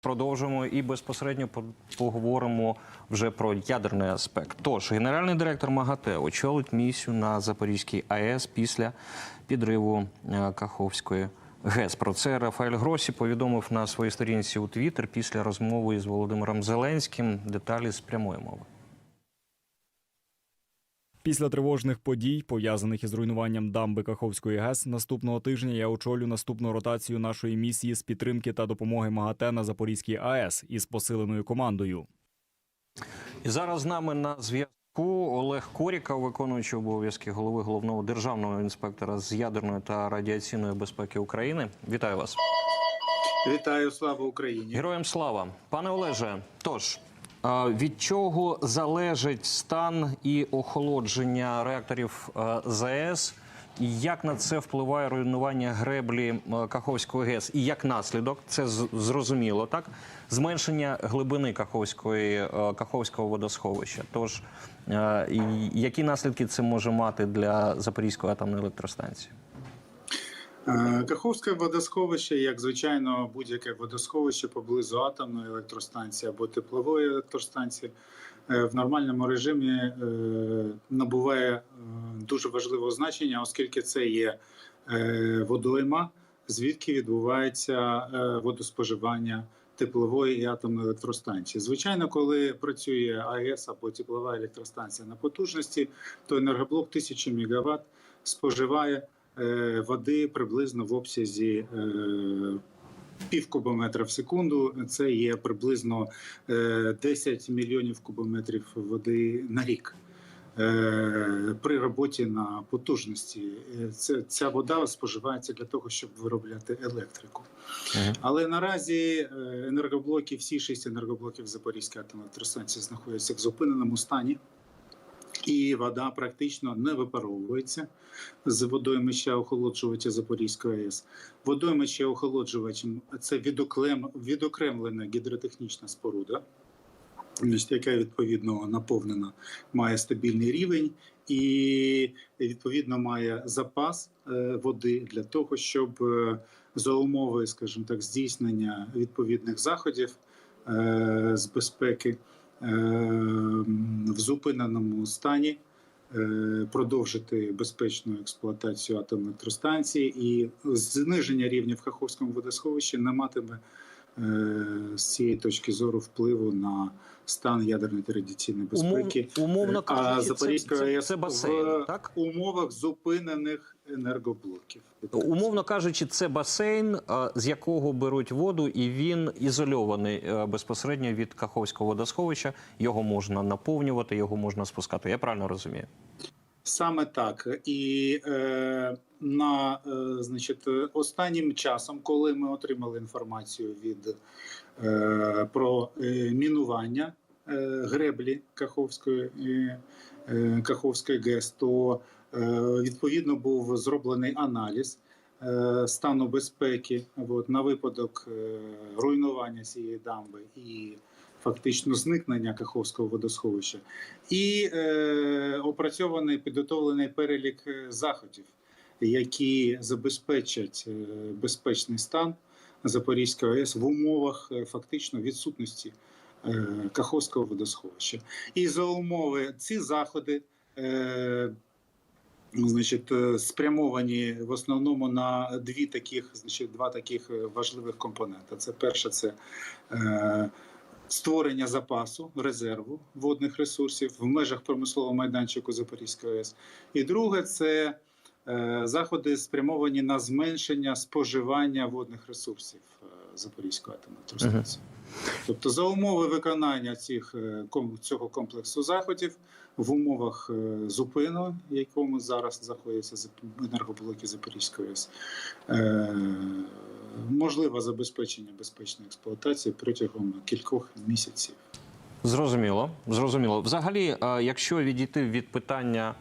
Продовжуємо і безпосередньо поговоримо вже про ядерний аспект. Тож генеральний директор МАГАТЕ очолить місію на Запорізькій АЕС після підриву е, Каховської ГЕС. Про це Рафаель Гросі повідомив на своїй сторінці у Твіттер після розмови із Володимиром Зеленським. Деталі з прямої мови. Після тривожних подій, пов'язаних із руйнуванням дамби Каховської ГЕС, наступного тижня я очолю наступну ротацію нашої місії з підтримки та допомоги МАГАТЕ на Запорізькій АЕС із посиленою командою. І зараз з нами на зв'язку Олег Коріка, виконуючий обов'язки голови головного державного інспектора з ядерної та радіаційної безпеки України. Вітаю вас. Вітаю, слава Україні. Героям слава, пане Олеже. Тож від чого залежить стан і охолодження реакторів а, ЗАЕС? І як на це впливає руйнування греблі Каховської ГЕС? І як наслідок, це зрозуміло, так? Зменшення глибини Каховської, Каховського водосховища. Тож, які наслідки це може мати для Запорізької атомної електростанції? Е, Каховське водосховище, як звичайно, будь-яке водосховище поблизу атомної електростанції або теплової електростанції, е, в нормальному режимі е, набуває дуже важливого значення, оскільки це є водойма, звідки відбувається водоспоживання теплової і атомної електростанції. Звичайно, коли працює АЕС або теплова електростанція на потужності, то енергоблок 1000 МВт споживає води приблизно в обсязі е, пів кубометра в секунду. Це є приблизно е, 10 мільйонів кубометрів води на рік. Е, При роботі на потужності Е, це ця вода споживається для того, щоб виробляти електрику. Але наразі е, енергоблоки, всі шість енергоблоків Запорізької атомної електростанції знаходяться в зупиненому стані, і вода практично не випаровується з водоймища охолоджувача Запорізької АЕС. Водоймище охолоджувачем це відоклем, відокремлена гідротехнічна споруда. Яка відповідно наповнена, має стабільний рівень і відповідно має запас е, води для того, щоб е, за умови, скажімо так, здійснення відповідних заходів е, з безпеки в зупиненому стані е, продовжити безпечну експлуатацію атомної електростанції і зниження рівня в Каховському водосховищі не матиме е, з цієї точки зору впливу на стан ядерної та радіаційної безпеки. Умов, умовно А кажучи, це, Запорізька це, АЕС це басейн, в так? умовах зупинених енергоблоків. Умовно кажучи, це басейн, з якого беруть воду, і він ізольований е, безпосередньо від Каховського водосховища. Його можна наповнювати, його можна спускати. Я правильно розумію? Саме так. І е, на е, значить, останнім часом, коли ми отримали інформацію від е, про е, мінування е, греблі Каховської, е, е, Каховської ГЕС, то відповідно був зроблений аналіз. е, Стану безпеки от, на випадок е, руйнування цієї дамби і фактично зникнення Каховського водосховища і е, опрацьований підготовлений перелік е, заходів, які забезпечать е, безпечний стан Запорізької АЕС в умовах е, фактично відсутності е, Каховського водосховища. І за умови ці заходи. Е, Значить, е, спрямовані в основному на дві таких, значить, два таких е, важливих компоненти. Це перше, це е, створення запасу резерву водних ресурсів в межах промислового майданчику Запорізької АЕС. І друге це е, заходи спрямовані на зменшення споживання водних ресурсів е, Запорізької атомної електростанції. Тобто, за умови виконання цих е, цього комплексу заходів в умовах е, зупину, якому зараз знаходяться енергоблоки Запорізької ОС, е, можливе забезпечення безпечної експлуатації протягом кількох місяців. Зрозуміло, зрозуміло. Взагалі, е, якщо відійти від питання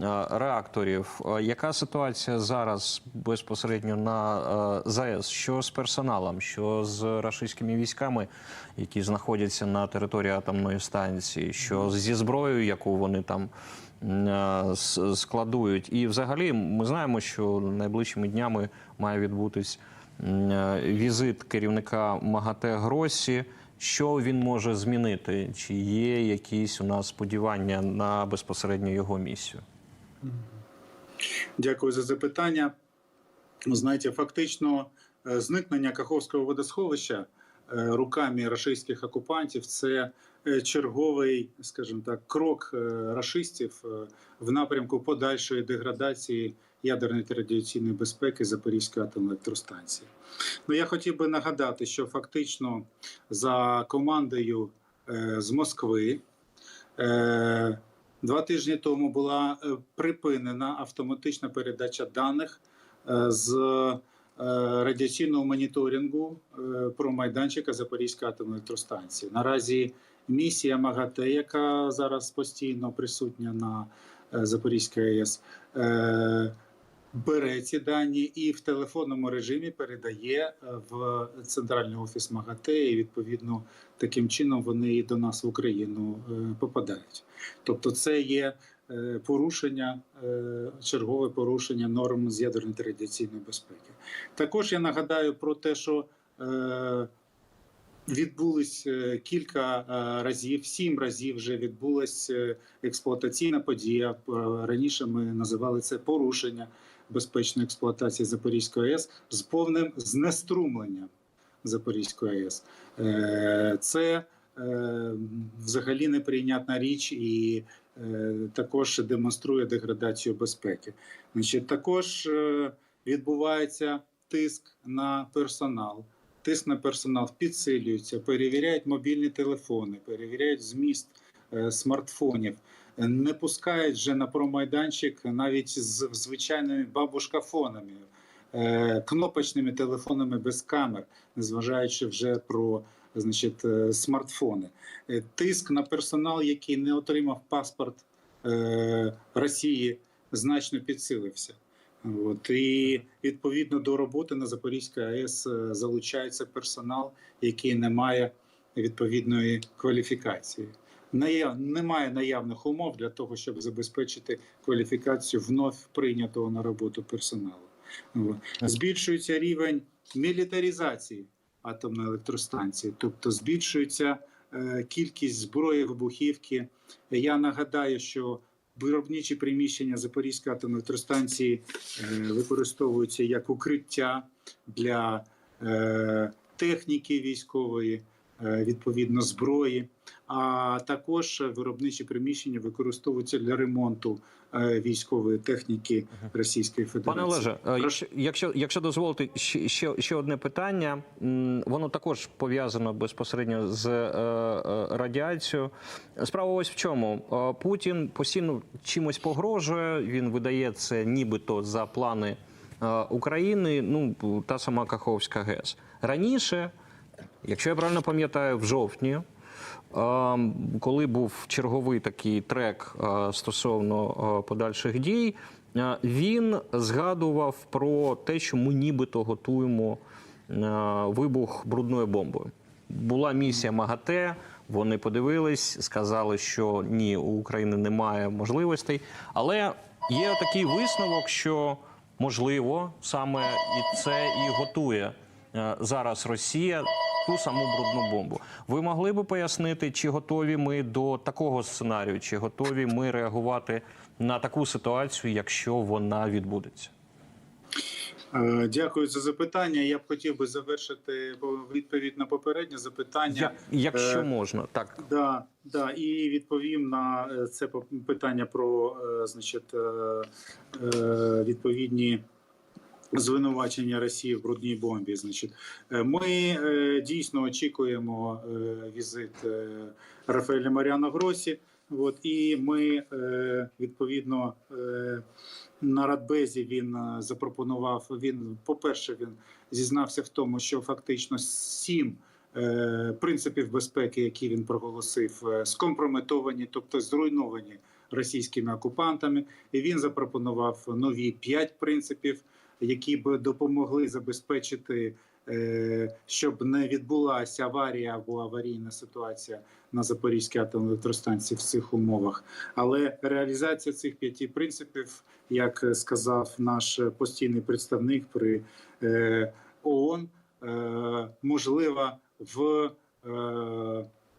е, реакторів, е, яка ситуація зараз безпосередньо на ЗАЕС? Що з персоналом, що з рашистськими військами, які знаходяться на території атомної станції, що зі зброєю, яку вони там складують? І взагалі ми знаємо, що найближчими днями має відбутись візит керівника МАГАТЕ Гросі. Що він може змінити? Чи є якісь у нас сподівання на безпосередньо його місію? Дякую за запитання. Ви знаєте, фактично е, зникнення Каховського водосховища е, руками рашистських окупантів це е, черговий, скажімо так, крок рашистів в напрямку подальшої деградації ядерної та радіаційної безпеки Запорізької атомної електростанції. Ну я хотів би нагадати, що фактично за командою е, з Москви. е, Два тижні тому була е, припинена автоматична передача даних з радіаційного моніторингу про майданчика Запорізької атомної електростанції. Наразі місія МАГАТЕ, яка зараз постійно присутня на Запорізькій АЕС, бере ці дані і в телефонному режимі передає е, в центральний офіс МАГАТЕ, і відповідно таким чином вони і до нас в Україну е, попадають. Тобто, це є е, порушення, чергове порушення норм з ядерної та радіаційної безпеки. Також я нагадаю про те, що відбулись кілька разів, сім разів вже відбулася експлуатаційна подія. Раніше ми називали це порушення безпечної експлуатації Запорізької АЕС з повним знеструмленням Запорізької АЕС. Е, Це е, взагалі неприйнятна річ і е, також демонструє деградацію безпеки. Значить, також відбувається тиск на персонал. Тиск на персонал підсилюється, перевіряють мобільні телефони, перевіряють зміст смартфонів, не пускають вже на промайданчик навіть з звичайними бабушкафонами, е, кнопочними телефонами без камер, незважаючи вже про значить, е, смартфони. Е, Тиск на персонал, який не отримав паспорт Росії, значно підсилився. От і відповідно до роботи на Запорізькій АЕС залучається персонал, який не має відповідної кваліфікації. Наяв- Немає наявних умов для того, щоб забезпечити кваліфікацію вновь прийнятого на роботу персоналу. Збільшується рівень мілітаризації атомної електростанції, тобто збільшується е, кількість зброї вибухівки. Я нагадаю, що виробничі приміщення Запорізької атомної електростанції е, використовуються як укриття для е, техніки військової, відповідно зброї. А також виробничі приміщення використовуються для ремонту е, військової техніки Російської Федерації. Пане Олеже, е, Прошу. якщо, якщо, дозволите, ще, ще, одне питання. Воно також пов'язано безпосередньо з е, е, радіацією. Справа ось в чому. Е, Путін постійно чимось погрожує. Він видає це нібито за плани е, України. Ну та сама Каховська ГЕС раніше, якщо я правильно пам'ятаю, в жовтні. Е, Коли був черговий такий трек е, стосовно е, подальших дій, е, він згадував про те, що ми нібито готуємо вибух брудною бомбою. Була місія МАГАТЕ. Вони подивились, сказали, що ні, у України немає можливостей. Але є такий висновок, що можливо саме і це і готує зараз Росія ту саму брудну бомбу. Ви могли би пояснити, чи готові ми до такого сценарію, чи готові ми реагувати на таку ситуацію, якщо вона відбудеться? Е, Дякую за запитання. Я б хотів би завершити відповідь на попереднє запитання. Я, якщо Е, можна, так. Да, да, і відповім на е, це питання про значить, відповідні звинувачення Росії в брудній бомбі. Значить, Е, ми е, дійсно очікуємо е, візит е, Рафаеля Маріана Гросі. От, і ми е, відповідно е, на Радбезі він е, запропонував. Він, по-перше, він зізнався в тому, що фактично сім е, принципів безпеки, які він проголосив, скомпрометовані, тобто зруйновані російськими окупантами. І він запропонував нові п'ять принципів, які б допомогли забезпечити. е, Щоб не відбулася аварія або аварійна ситуація на Запорізькій атомній електростанції в цих умовах, але реалізація цих п'яти принципів, як сказав наш постійний представник при е, ООН е, можлива в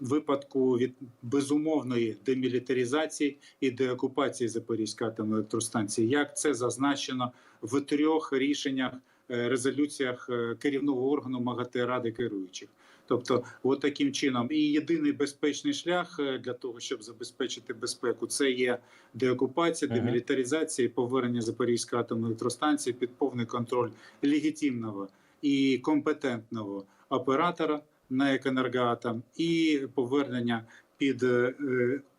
випадку від безумовної демілітаризації і деокупації Запорізької атомної електростанції, як це зазначено в трьох рішеннях е, резолюціях е, керівного органу МАГАТЕ Ради керуючих. Тобто, от таким чином, і єдиний безпечний шлях е, для того, щоб забезпечити безпеку, це є деокупація, демілітаризація, і повернення Запорізької атомної електростанції під повний контроль легітимного і компетентного оператора на «Екенергоатом» і повернення під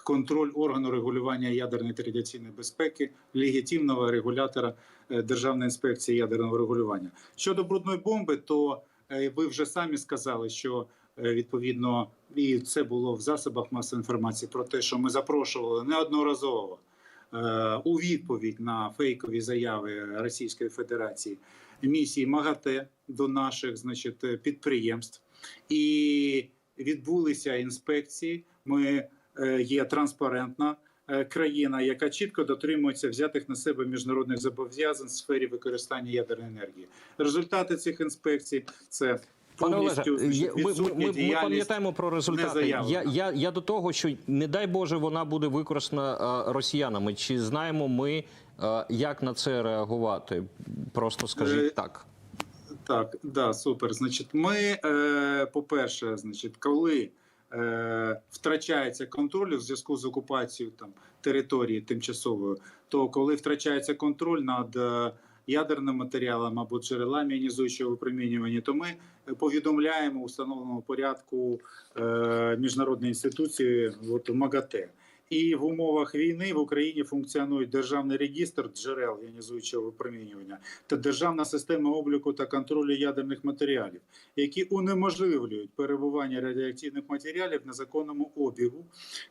контроль органу регулювання ядерної та радіаційної безпеки, легітимного регулятора е, Державної інспекції ядерного регулювання. Щодо брудної бомби, то е, ви вже самі сказали, що е, відповідно і це було в засобах масової інформації про те, що ми запрошували неодноразово у відповідь на фейкові заяви Російської Федерації місії МАГАТЕ до наших значить, підприємств, і відбулися інспекції. Ми є транспарентна е, країна, яка чітко дотримується взятих на себе міжнародних зобов'язань в сфері використання ядерної енергії. Результати цих інспекцій це Пане Олеже, повністю ми, ми, ми, пам'ятаємо про результати. Я, я, я до того, що не дай Боже, вона буде використана е, росіянами. Чи знаємо ми, е, як на це реагувати? Просто скажіть Е, так. Так, да, супер. Значить, ми, е, по-перше, значить, коли е, втрачається контроль у зв'язку з окупацією там території тимчасовою, то коли втрачається контроль над е, ядерним матеріалом або джерелами іонізуючого випромінювання, то ми повідомляємо у встановленому порядку е, міжнародної інституції от, МАГАТЕ. І в умовах війни в Україні функціонує державний реєстр джерел іонізуючого випромінювання та державна система обліку та контролю ядерних матеріалів, які унеможливлюють перебування радіоактивних матеріалів на законному обігу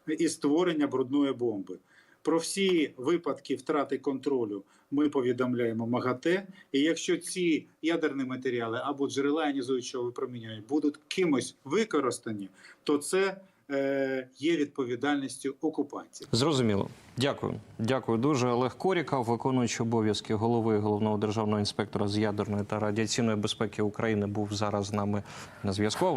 і створення брудної бомби. Про всі випадки втрати контролю ми повідомляємо МАГАТЕ. І якщо ці ядерні матеріали або джерела іонізуючого випромінювання будуть кимось використані, то це є відповідальністю окупантів. Зрозуміло. Дякую. Дякую дуже. Олег Коріков, виконуючий обов'язки голови головного державного інспектора з ядерної та радіаційної безпеки України, був зараз з нами на зв'язку.